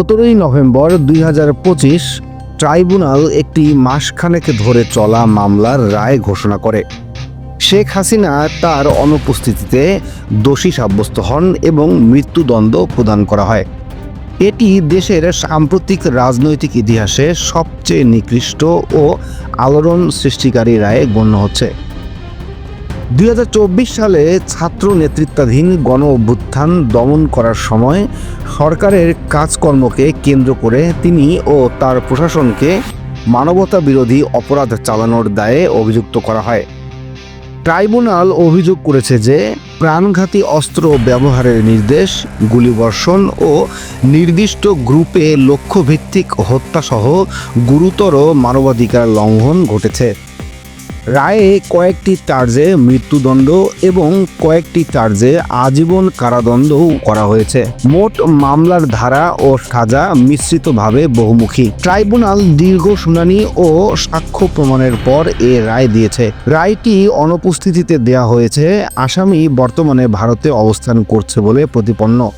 সতেরোই নভেম্বর দুই হাজার পঁচিশ ট্রাইব্যুনাল একটি মাসখানেক ধরে চলা মামলার রায় ঘোষণা করে। শেখ হাসিনা তার অনুপস্থিতিতে দোষী সাব্যস্ত হন এবং মৃত্যুদণ্ড প্রদান করা হয়। এটি দেশের সাম্প্রতিক রাজনৈতিক ইতিহাসে সবচেয়ে নিকৃষ্ট ও আলোড়ন সৃষ্টিকারী রায়ে গণ্য হচ্ছে। দুই হাজার চব্বিশ সালে ছাত্র নেতৃত্বাধীন গণ অভ্যুত্থান দমন করার সময় সরকারের কাজকর্মকে কেন্দ্র করে তিনি ও তার প্রশাসনকে মানবতা বিরোধী অপরাধ চালানোর দায়ে অভিযুক্ত করা হয়। ট্রাইব্যুনাল অভিযোগ করেছে যে প্রাণঘাতী অস্ত্র ব্যবহারের নির্দেশ, গুলিবর্ষণ ও নির্দিষ্ট গ্রুপে লক্ষ্যভিত্তিক হত্যাসহ গুরুতর মানবাধিকার লঙ্ঘন ঘটেছে। রায়ে কয়েকটি চার্জে মৃত্যুদণ্ড এবং কয়েকটি চার্জে আজীবন কারাদণ্ডও করা হয়েছে। মোট মামলার ধারা ও সাজা মিশ্রিতভাবে বহুমুখী। ট্রাইব্যুনাল দীর্ঘ শুনানি ও সাক্ষ্য প্রমাণের পর এ রায় দিয়েছে। রায়টি অনুপস্থিতিতে দেয়া হয়েছে, আসামি বর্তমানে ভারতে অবস্থান করছে বলে প্রতিপন্ন।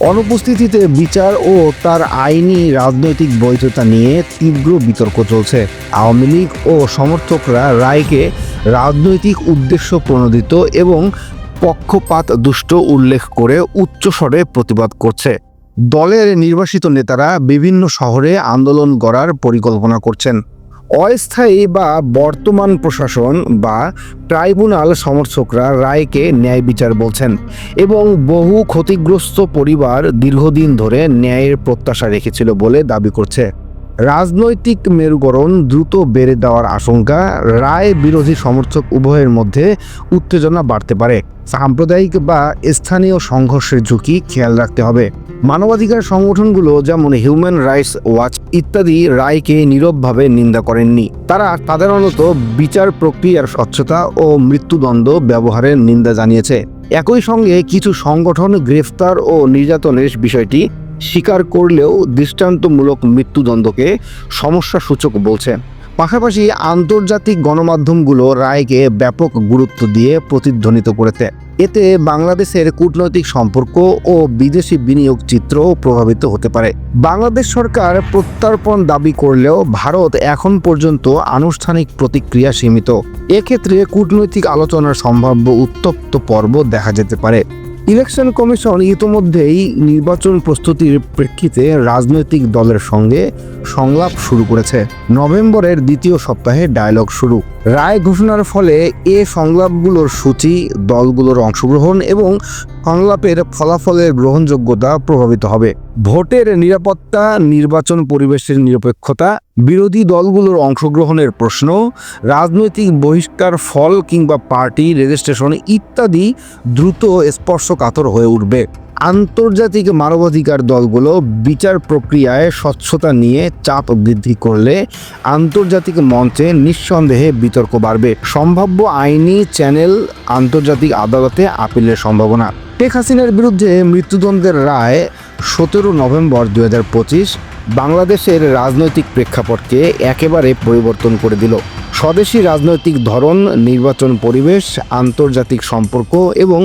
অনুপস্থিতিতে বিচার ও তার আইনি রাজনৈতিক বৈধতা নিয়ে তীব্র বিতর্ক চলছে। আওয়ামী লীগ ও সমর্থকরা রায়কে রাজনৈতিক উদ্দেশ্য প্রণোদিত এবং পক্ষপাত দুষ্ট উল্লেখ করে উচ্চস্বরে প্রতিবাদ করছে। দলের নির্বাসিত নেতারা বিভিন্ন শহরে আন্দোলন গড়ার পরিকল্পনা করছেন। অস্থায়ী বা বর্তমান প্রশাসন বা ট্রাইব্যুনাল সমর্থকরা রায়কে ন্যায় বিচার বলছেন এবং বহু ক্ষতিগ্রস্ত পরিবার দীর্ঘদিন ধরে ন্যায়ের প্রত্যাশা রেখেছিল বলে দাবি করছে। রাজনৈতিক মেরুকরণ দ্রুত বেড়ে দেওয়ার আশঙ্কা, রায় বিরোধী সমর্থক উভয়ের মধ্যে উত্তেজনা বাড়তে পারে। সাম্প্রদায়িক বা স্থানীয় সংঘর্ষের ঝুঁকি খেয়াল রাখতে হবে। মানবাধিকার সংগঠনগুলো যেমন হিউম্যান রাইটস ওয়াচ ইত্যাদি রায়কে নীরবভাবে নিন্দা করেননি। তারা সাধারণত বিচার প্রক্রিয়ার স্বচ্ছতা ও মৃত্যুদণ্ড ব্যবহারের নিন্দা জানিয়েছে। একই সঙ্গে কিছু সংগঠন গ্রেফতার ও নির্যাতনের বিষয়টি স্বীকার করলেও দৃষ্টান্তমূলক মৃত্যুদণ্ডকে সমস্যা সূচক বলছে। পাশাপাশি আন্তর্জাতিক গণমাধ্যমগুলো রায়কে ব্যাপক গুরুত্ব দিয়ে প্রতিধ্বনিত করেছে। এতে বাংলাদেশের কূটনৈতিক সম্পর্ক ও বিদেশি বিনিয়োগ চিত্র প্রভাবিত হতে পারে। বাংলাদেশ সরকার প্রত্যর্পণ দাবি করলেও ভারত এখন পর্যন্ত আনুষ্ঠানিক প্রতিক্রিয়া সীমিত। এক্ষেত্রে কূটনৈতিক আলোচনার সম্ভাব্য উত্তপ্ত পর্ব দেখা যেতে পারে। ইলেকশন কমিশন ইতোমধ্যেই নির্বাচন প্রস্তুতির প্রেক্ষিতে রাজনৈতিক দলের সঙ্গে সংলাপ শুরু করেছে। নভেম্বরের দ্বিতীয় সপ্তাহে ডায়লগ শুরু। রায় ঘোষণার ফলে এ সংলাপগুলোর সূচি, দলগুলোর অংশগ্রহণ এবং সংলাপের ফলাফলের গ্রহণযোগ্যতা প্রভাবিত হবে। ভোটের নিরাপত্তা, নির্বাচন পরিবেশের নিরপেক্ষতা, বিরোধী দলগুলোর অংশগ্রহণের প্রশ্ন, রাজনৈতিক বহিষ্কার ফল কিংবা পার্টি, রেজিস্ট্রেশন ইত্যাদি দ্রুত স্পর্শকাতর হয়ে উঠবে। আন্তর্জাতিক মানবাধিকার দলগুলো বিচার প্রক্রিয়ায় স্বচ্ছতা নিয়ে চাপ বৃদ্ধি করলে আন্তর্জাতিক মঞ্চে নিঃসন্দেহে বিতর্ক বাড়বে। সম্ভাব্য আইনি চ্যানেল আন্তর্জাতিক আদালতে আপিলের সম্ভাবনা। শেখ হাসিনার বিরুদ্ধে মৃত্যুদণ্ডের রায় সতেরো নভেম্বর দু হাজার পঁচিশ বাংলাদেশের রাজনৈতিক প্রেক্ষাপটকে একেবারে পরিবর্তন করে দিল। স্বদেশী রাজনৈতিক ধরন, নির্বাচন পরিবেশ, আন্তর্জাতিক সম্পর্ক এবং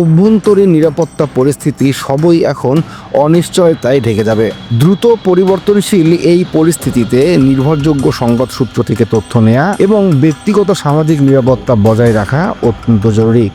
অভ্যন্তরীণ নিরাপত্তা পরিস্থিতি সবই এখন অনিশ্চয়তায় ঢেকে যাবে। দ্রুত পরিবর্তনশীল এই পরিস্থিতিতে নির্ভরযোগ্য সংবাদ সূত্র থেকে তথ্য নেওয়া এবং ব্যক্তিগত সামাজিক নিরাপত্তা বজায় রাখা অত্যন্ত জরুরি।